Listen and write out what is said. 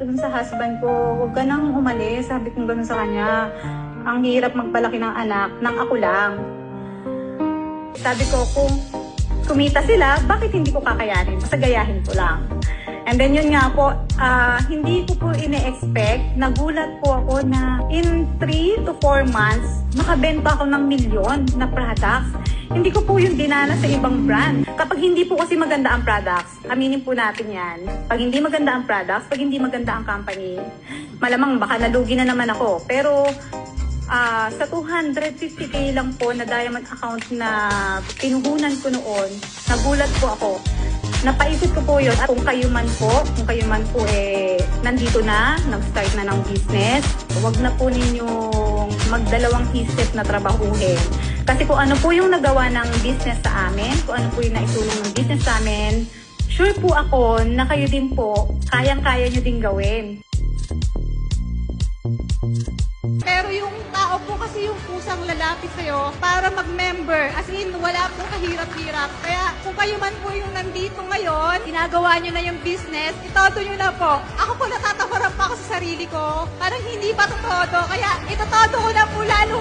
ko dun sa husband ko, huwag ka nang umalis. Sabi ko ganun sa kanya. Ang hirap magpalaki ng anak, ng ako lang. Sabi ko, kung kumita sila, bakit hindi ko kakayanin? Basta gayahin ko lang. And then yun nga po, ah, hindi ko po ine-expect, nagulat po ako na in 3 to 4 months, makabenta ako ng milyon na products. Hindi ko po yung dinala sa ibang brand. Kapag hindi po kasi maganda ang products, aminin po natin yan. Pag hindi maganda ang products, pag hindi maganda ang company, malamang baka nalugi na naman ako. Pero Ah, sa 250k lang po na diamond account na pinuhunan ko noon, nagulat po ako. Napaisip ko po yun. At kung kayo man po, kung kayo man po eh, nandito na, nag-start na ng business, huwag na po ninyong magdalawang isip na trabahuhin. Kasi kung ano po yung nagawa ng business sa amin, kung ano po yung naitulong ng business sa amin, sure po ako na kayo din po, kayang-kaya nyo din gawin. Pero yung tao po kasi yung pusang lalapit sa'yo para mag-member. As in, wala po kahirap-hirap. Kaya kung kayo man po yung nandito ngayon, ginagawa nyo na yung business, itodo nyo na po. Ako po natatawaran pa ako sa sarili ko. Parang hindi pa totoo. Kaya itotodo ko na po lalo.